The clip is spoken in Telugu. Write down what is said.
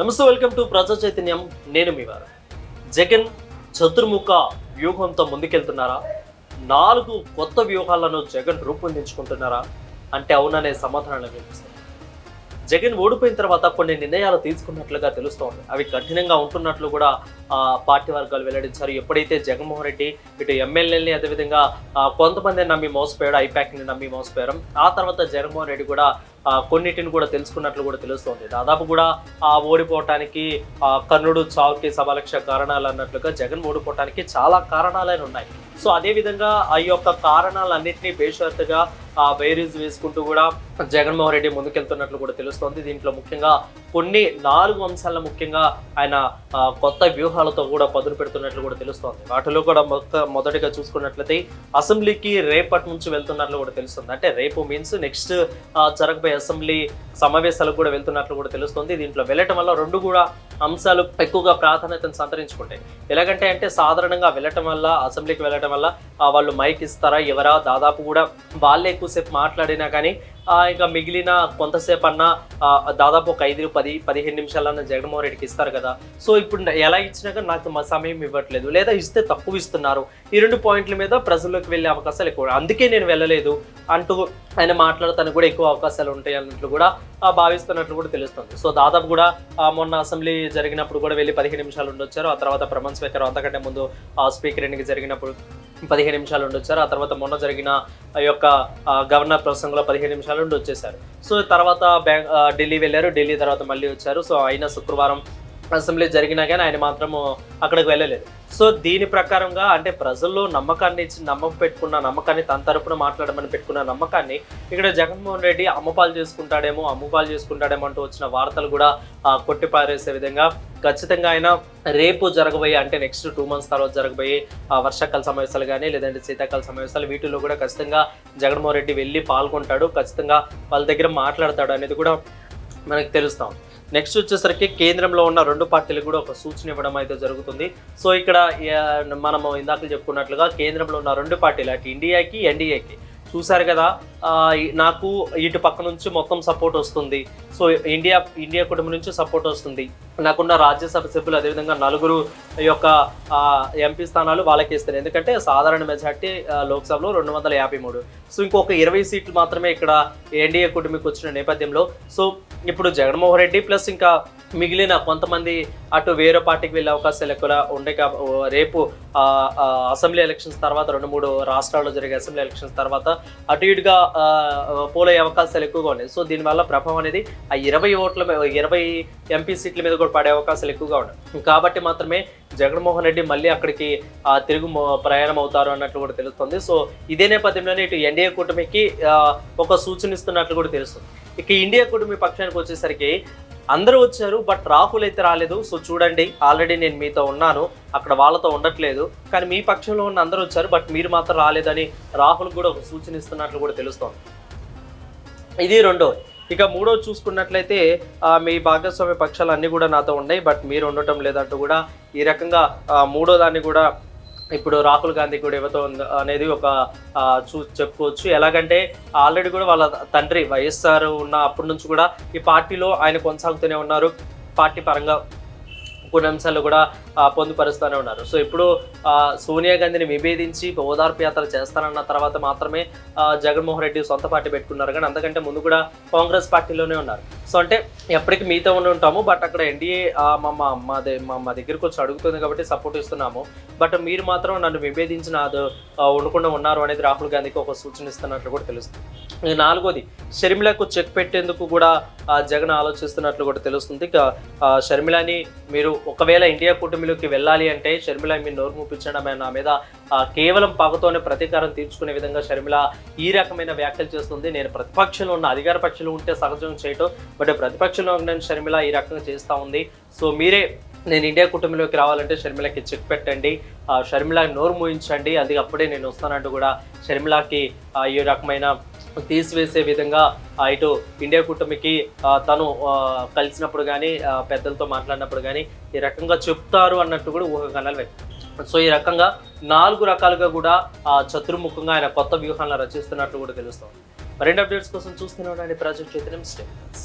నమస్తే వెల్కమ్ టు ప్రజా చైతన్యం. నేను మీ వారు. జగన్ చతుర్ముఖ వ్యూహంతో ముందుకెళ్తున్నారా? నాలుగు కొత్త వ్యూహాలను జగన్ రూపొందించుకుంటున్నారా? అంటే అవుననే సమాధానాలు వినిపిస్తుంది జగన్ ఓడిపోయిన తర్వాత కొన్ని నిర్ణయాలు తీసుకున్నట్లుగా తెలుస్తోంది. అవి కఠినంగా ఉంటున్నట్లు కూడా పార్టీ వర్గాలు వెల్లడించారు. ఎప్పుడైతే జగన్మోహన్ రెడ్డి ఇటు ఎమ్మెల్యేలని అదేవిధంగా కొంతమంది నమ్మి మోసపోయాడు ఐపాక్ని నమ్మి మోసపోయారు. ఆ తర్వాత జగన్మోహన్ రెడ్డి కూడా కొన్నిటిని కూడా తెలుసుకున్నట్లు కూడా తెలుస్తోంది. దాదాపు కూడా ఆ ఓడిపోవటానికి కర్ణుడు చావుకి సభలక్ష కారణాలు అన్నట్లుగా జగన్ ఓడిపోవటానికి చాలా కారణాలైన ఉన్నాయి. సో అదేవిధంగా ఆ యొక్క కారణాలన్నింటినీ బేషరతుగా ఆ బైరీజ్ వేసుకుంటూ కూడా జగన్మోహన్ రెడ్డి ముందుకెళ్తున్నట్లు కూడా తెలుస్తోంది. దీంట్లో ముఖ్యంగా కొన్ని నాలుగు అంశాలను ముఖ్యంగా ఆయన కొత్త వ్యూహాలతో కూడా పదును పెడుతున్నట్లు కూడా తెలుస్తోంది. వాటిలో కూడా మొక్క మొదటిగా చూసుకున్నట్లయితే అసెంబ్లీకి రేపటి నుంచి వెళ్తున్నట్లు కూడా తెలుస్తుంది. అంటే రేపు మీన్స్ నెక్స్ట్ జరగబోయే అసెంబ్లీ సమావేశాలకు కూడా వెళ్తున్నట్లు కూడా తెలుస్తుంది. దీంట్లో వెళ్ళటం వల్ల రెండు కూడా అంశాలు ఎక్కువగా ప్రాధాన్యతను సంతరించుకుంటాయి. ఎలాగంటే అంటే సాధారణంగా వెళ్ళటం వల్ల అసెంబ్లీకి వెళ్ళటం వల్ల వాళ్ళు మైక్ ఇస్తారా ఎవరా దాదాపు కూడా వాళ్ళే ఎక్కువసేపు మాట్లాడినా కానీ ఇంకా మిగిలిన కొంతసేపు అన్నా దాదాపు ఒక ఐదు పది పదిహేను నిమిషాలన్నా జగన్మోహన్ రెడ్డికి ఇస్తారు కదా. సో ఇప్పుడు ఎలా ఇచ్చినాక నాకు మా సమయం ఇవ్వట్లేదు. లేదా ఇస్తే తక్కువ ఇస్తున్నారు. ఈ రెండు పాయింట్ల మీద ప్రజల్లోకి వెళ్ళే అవకాశాలు ఎక్కువ. అందుకే నేను వెళ్ళలేదు అంటూ ఆయన మాట్లాడతానికి కూడా ఎక్కువ అవకాశాలు ఉంటాయి అన్నట్లు కూడా భావిస్తున్నట్లు కూడా తెలుస్తుంది. సో దాదాపు కూడా మొన్న అసెంబ్లీ జరిగినప్పుడు కూడా వెళ్ళి పదిహేను నిమిషాలు ఉండొచ్చారు. ఆ తర్వాత ప్రమాణ స్పీకర్ అంతకంటే ముందు ఆ స్పీకర్ ఎన్నిక జరిగినప్పుడు పదిహేను నిమిషాలు ఉండొచ్చారు. ఆ తర్వాత మొన్న జరిగిన ఆ యొక్క గవర్నర్ ప్రసంగంలో పదిహేను నిమిషాలు ఉండి వచ్చేసారు సో తర్వాత బ్యాంక్ ఢిల్లీ వెళ్ళారు. ఢిల్లీ తర్వాత మళ్ళీ వచ్చారు. సో అయిన శుక్రవారం అసెంబ్లీ జరిగినా కానీ ఆయన మాత్రం అక్కడికి వెళ్ళలేదు. సో దీని ప్రకారంగా అంటే ప్రజల్లో నమ్మకాన్ని ఇచ్చి నమ్మకం పెట్టుకున్న నమ్మకాన్ని తన తరపున మాట్లాడమని పెట్టుకున్న నమ్మకాన్ని ఇక్కడ జగన్మోహన్ రెడ్డి అమ్మపాలు చేసుకుంటాడేమో అమ్మపాలు చేసుకుంటాడేమో అంటూ వచ్చిన వార్తలు కూడా కొట్టిపారేసే విధంగా ఖచ్చితంగా ఆయన రేపు జరగబోయే అంటే నెక్స్ట్ టూ మంత్స్ తర్వాత జరగబోయే ఆ, వర్షాకాల సమావేశాలు కానీ లేదంటే శీతాకాల సమావేశాలు వీటిలో కూడా ఖచ్చితంగా జగన్మోహన్ రెడ్డి వెళ్ళి పాల్గొంటాడు. ఖచ్చితంగా వాళ్ళ దగ్గర మాట్లాడతాడు అనేది కూడా మనకు తెలుస్తాం. నెక్స్ట్ వచ్చేసరికి కేంద్రంలో ఉన్న రెండు పార్టీలకు కూడా ఒక సూచన ఇవ్వడం అయితే జరుగుతుంది. సో ఇక్కడ మనము ఇందాక చెప్పుకున్నట్లుగా కేంద్రంలో ఉన్న రెండు పార్టీలు అటు ఇండియాకి ఎన్డీఏకి చూశారు కదా నాకు ఇటు పక్క నుంచి మొత్తం సపోర్ట్ వస్తుంది. సో ఇండియా ఇండియా కుటుంబం నుంచి సపోర్ట్ వస్తుంది. నాకున్న రాజ్యసభ సభ్యులు అదేవిధంగా నలుగురు యొక్క ఎంపీ స్థానాలు వాళ్ళకి ఇస్తారు. ఎందుకంటే సాధారణ మెజార్టీ లోక్సభలో రెండు వందల యాభై మూడు. సో ఇంకొక ఇరవై సీట్లు మాత్రమే ఇక్కడ ఎన్డీఏ కుటుంబకి వచ్చిన నేపథ్యంలో. సో ఇప్పుడు జగన్మోహన్ రెడ్డి ప్లస్ ఇంకా మిగిలిన కొంతమంది అటు వేరే పార్టీకి వెళ్ళే అవకాశాలు ఎక్కువ ఉండే కాబ రేపు అసెంబ్లీ ఎలక్షన్స్ తర్వాత రెండు మూడు రాష్ట్రాల్లో జరిగే అసెంబ్లీ ఎలక్షన్స్ తర్వాత అటు ఇటుగా పోలయ్యే అవకాశాలు ఎక్కువగా ఉన్నాయి. సో దీనివల్ల ప్రభావం అనేది ఆ ఇరవై ఓట్ల మీద ఇరవై ఎంపీ సీట్ల మీద కూడా పడే అవకాశాలు ఎక్కువగా ఉన్నాయి. కాబట్టి మాత్రమే జగన్మోహన్ రెడ్డి మళ్ళీ అక్కడికి తిరుగు ప్రయాణం అవుతారు అన్నట్లు కూడా తెలుస్తుంది. సో ఇదే నేపథ్యంలోనే ఇటు ఎన్డీఏ కూటమికి ఒక సూచన ఇస్తున్నట్లు కూడా తెలుస్తుంది. ఇక ఇండియా కూటమి పక్షానికి వచ్చేసరికి అందరూ వచ్చారు బట్ రాహుల్ అయితే రాలేదు. సో చూడండి ఆల్రెడీ నేను మీతో ఉన్నాను. అక్కడ వాళ్ళతో ఉండట్లేదు. కానీ మీ పక్షంలో ఉన్న అందరూ వచ్చారు బట్ మీరు మాత్రం రాలేదని రాహుల్ కూడా ఒక సూచన ఇస్తున్నట్లు కూడా తెలుస్తోంది. ఇది రెండో. ఇక మూడో చూసుకున్నట్లయితే మీ భాగస్వామ్య పక్షాలు అన్నీ కూడా నాతో ఉన్నాయి బట్ మీరు ఉండటం లేదంటూ కూడా ఈ రకంగా మూడో దాన్ని కూడా ఇప్పుడు రాహుల్ గాంధీ కూడా యువత ఉంది అనేది ఒక చూ చెప్పుకోవచ్చు. ఎలాగంటే ఆల్రెడీ కూడా వాళ్ళ తండ్రి వైఎస్ఆర్ ఉన్న అప్పటి నుంచి కూడా ఈ పార్టీలో ఆయన కొనసాగుతూనే ఉన్నారు. పార్టీ పరంగా కొన్ని అంశాలు కూడా పొందుపరుస్తూనే ఉన్నారు. సో ఇప్పుడు సోనియా గాంధీని విభేదించి ఓదార్పు యాత్ర చేస్తానన్న తర్వాత మాత్రమే జగన్మోహన్ రెడ్డి సొంత పార్టీ పెట్టుకున్నారు. కానీ అంతకంటే ముందు కూడా కాంగ్రెస్ పార్టీలోనే ఉన్నారు. సో అంటే ఎప్పటికీ మీతో ఉండి ఉంటాము. బట్ అక్కడ ఎన్డీఏ మా మా మా మా మా దగ్గరికి వచ్చి అడుగుతుంది కాబట్టి సపోర్ట్ ఇస్తున్నాము. బట్ మీరు మాత్రం నన్ను విభేదించిన అది ఉండకుండా ఉన్నారు అనేది రాహుల్ గాంధీకి ఒక సూచన ఇస్తున్నట్లు కూడా తెలుస్తుంది. నాలుగోది షర్మిలకు చెక్ పెట్టేందుకు కూడా జగన్ ఆలోచిస్తున్నట్లు కూడా తెలుస్తుంది. ఇక షర్మిలని మీరు ఒకవేళ ఇండియా కూటమిలోకి వెళ్ళాలి అంటే షర్మిల మీరు నోరు మూపించడం నా మీద కేవలం పగతోనే ప్రతీకారం తీర్చుకునే విధంగా షర్మిల ఈ రకమైన వ్యాఖ్యలు చేస్తుంది. నేను ప్రతిపక్షంలో ఉన్న అధికార పక్షంలో ఉంటే సహజం చేయటం బట్ ప్రతిపక్షంలో ఉన్న షర్మిల ఈ రకంగా చేస్తూ ఉంది. సో మీరే నేను ఇండియా కుటుంబంలోకి రావాలంటే షర్మిలకి చెక్ పెట్టండి. ఆ, షర్మిల నోరు మూయించండి. అది అప్పుడే నేను వస్తానంటూ కూడా షర్మిలకి ఈ రకమైన తీసివేసే విధంగా ఇటు ఇండియా కూటమికి తను కలిసినప్పుడు కానీ పెద్దలతో మాట్లాడినప్పుడు కానీ ఈ రకంగా చెప్తారు అన్నట్టు కూడా ఊహగణాలు వ్యక్తం సో ఈ రకంగా నాలుగు రకాలుగా కూడా ఆ, చతుర్ముఖంగా ఆయన కొత్త వ్యూహాలను రచిస్తున్నట్లు కూడా తెలుస్తుంది. మరిన్ని అప్డేట్స్ కోసం చూస్తూనే ఉండండి. ప్రాజెక్ట్ చైతన్యం స్టేట్మెంట్స్